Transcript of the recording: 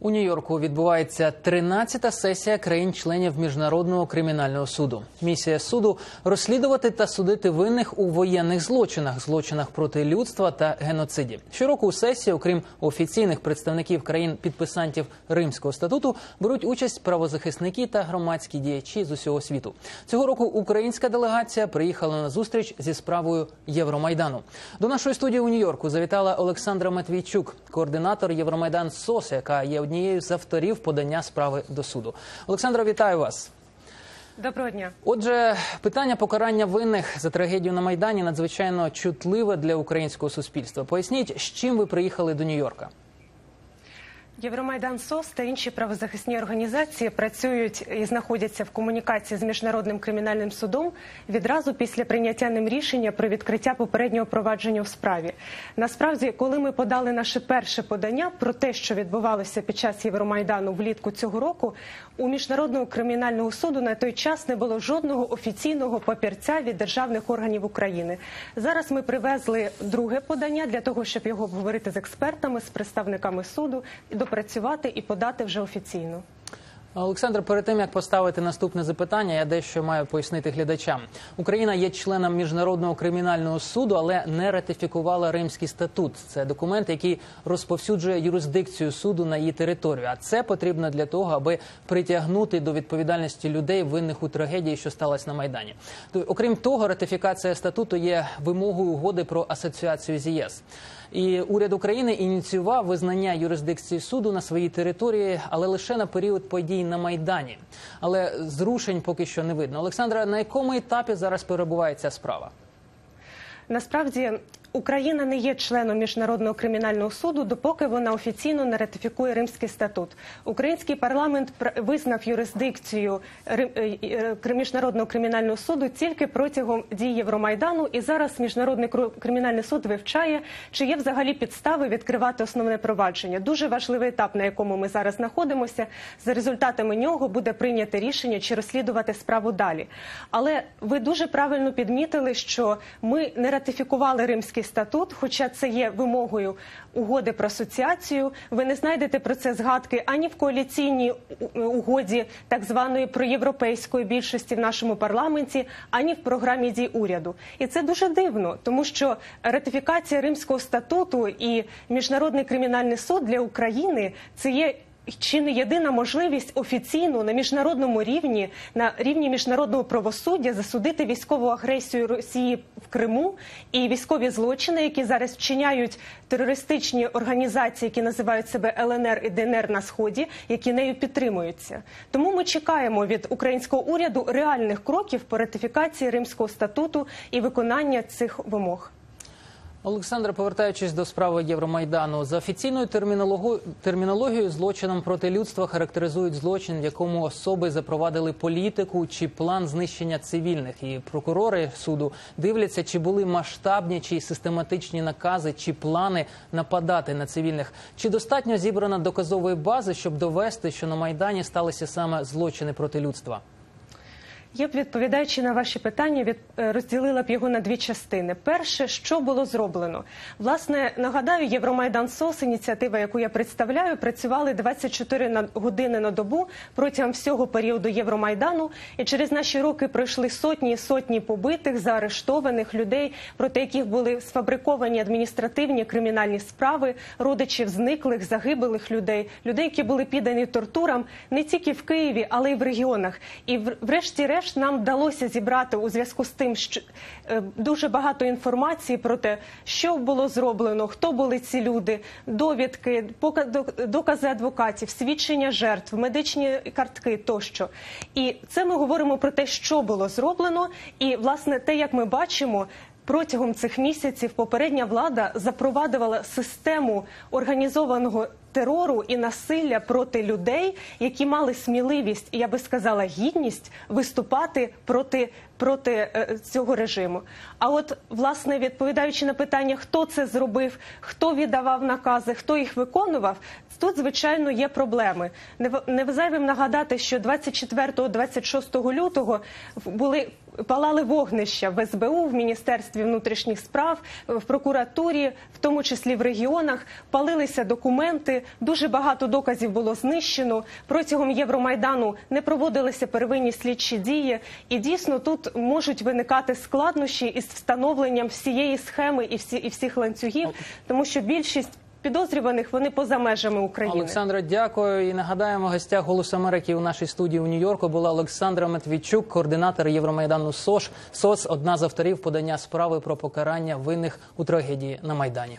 У Нью-Йорку відбувається 13-та сесія країн-членів міжнародного кримінального суду. Місія суду розслідувати та судити винних у воєнних злочинах, злочинах проти людства та геноциді. Щороку сесії, окрім офіційних представників країн підписантів Римського статуту, беруть участь правозахисники та громадські діячі з усього світу. Цього року українська делегація приїхала на зустріч зі справою Євромайдану. До нашої студії у Нью-Йорку завітала Олександра Матвійчук, координатор Євромайдан СОС, яка є однією з авторів подання справи до суду. Олександра, вітаю вас. Доброго дня. Отже, питання покарання винних за трагедію на майдані надзвичайно чутливе для українського суспільства. Поясніть, з чим ви приїхали до Нью-Йорка? Євромайдан СОС та інші правозахисні організації працюють і знаходяться в комунікації з міжнародним кримінальним судом відразу після прийняття ним рішення про відкриття попереднього провадження у справі. Насправді, коли ми подали наше перше подання про те, що відбувалося під час Євромайдану влітку цього року, у міжнародного кримінального суду на той час не було жодного офіційного папірця від державних органів України. Зараз ми привезли друге подання для того, щоб його обговорити з експертами, з представниками суду допрацювати і подати вже офіційно. Олександр, перед тим як поставити наступне запитання, я дещо маю пояснити глядачам. Україна є членом міжнародного кримінального суду, але не ратифікувала Римський статут. Це документ, який розповсюджує юрисдикцію суду на її територію. А це потрібно для того, аби притягнути до відповідальності людей, винних у трагедії, що сталася на майдані. Окрім того, ратифікація статуту є вимогою угоди про асоціацію з ЄС. І уряд України ініціював визнання юрисдикції суду на своїй території, але лише на період подій на майдані. Але зрушень поки що не видно. Олександра, на якому етапі зараз перебуває ця справа? Насправді Україна не є членом міжнародного кримінального суду, допоки вона офіційно не ратифікує Римський статут. Український парламент визнав юрисдикцію міжнародного кримінального суду тільки протягом дій Євромайдану. І зараз міжнародний кримінальний суд вивчає, чи є взагалі підстави відкривати основне провадження. Дуже важливий етап, на якому ми зараз знаходимося. За результатами нього буде прийняте рішення, чи розслідувати справу далі. Але ви дуже правильно підмітили, що ми не ратифікували Римський статут, хоча це є вимогою угоди про асоціацію. Ви не знайдете про це згадки ані в коаліційній угоді, так званої проєвропейської більшості в нашому парламенті, ані в програмі дій уряду. І це дуже дивно, тому що ратифікація Римського статуту і міжнародний кримінальний суд для України це є чи не єдина можливість офіційно на міжнародному рівні, на рівні міжнародного правосуддя засудити військову агресію Росії в Криму і військові злочини, які зараз вчиняють терористичні організації, які називають себе ЛНР і ДНР на сході, які нею підтримуються. Тому ми чекаємо від українського уряду реальних кроків по ратифікації Римського статуту і виконання цих вимог. Олександр, повертаючись до справи Євромайдану, за офіційною термінологією злочином проти людства характеризують злочин, в якому особи запровадили політику чи план знищення цивільних. І прокурори суду дивляться, чи були масштабні чи систематичні накази чи плани нападати на цивільних. Чи достатньо зібрана доказової бази, щоб довести, що на майдані сталися саме злочини проти людства? Я б відповідаючи на ваші питання, від розділила б його на дві частини. Перше, що було зроблено, власне, нагадаю, Євромайдан СОС, ініціатива, яку я представляю, працювали 24 години на добу протягом всього періоду Євромайдану. І через наші роки пройшли сотні і сотні побитих, заарештованих людей, проти яких були сфабриковані адміністративні кримінальні справи, родичів зниклих, загиблих людей, людей, які були піддані тортурам не тільки в Києві, але й в регіонах. І врешті-решт нам вдалося зібрати у зв'язку з тим, що дуже багато інформації про те, що було зроблено, хто були ці люди, довідки, докази адвокатів, свідчення жертв, медичні картки тощо. І це ми говоримо про те, що було зроблено, і власне те, як ми бачимо. Протягом цих місяців попередня влада запровадила систему організованого терору і насилля проти людей, які мали сміливість, і я би сказала, гідність виступати проти проти цього режиму. А от власне відповідаючи на питання, хто це зробив, хто віддавав накази, хто їх виконував, тут звичайно є проблеми. Не зайвим нагадати, що 24-26 лютого були Палали вогнища в СБУ, в Міністерстві внутрішніх справ, в прокуратурі, в тому числі в регіонах. Палилися документи. Дуже багато доказів було знищено. Протягом Євромайдану не проводилися первинні слідчі дії. І дійсно тут можуть виникати складнощі із встановленням всієї схеми і всі і всіх ланцюгів, тому що більшість підозрюваних вони поза межами України. Олександра, дякую. І нагадаємо, гостях «Голос Америки» у нашій студії у Нью-Йорку була Олександра Матвійчук, координатор Євромайдану СОШ, СОЦ, одна з авторів подання справи про покарання винних у трагедії на Майдані.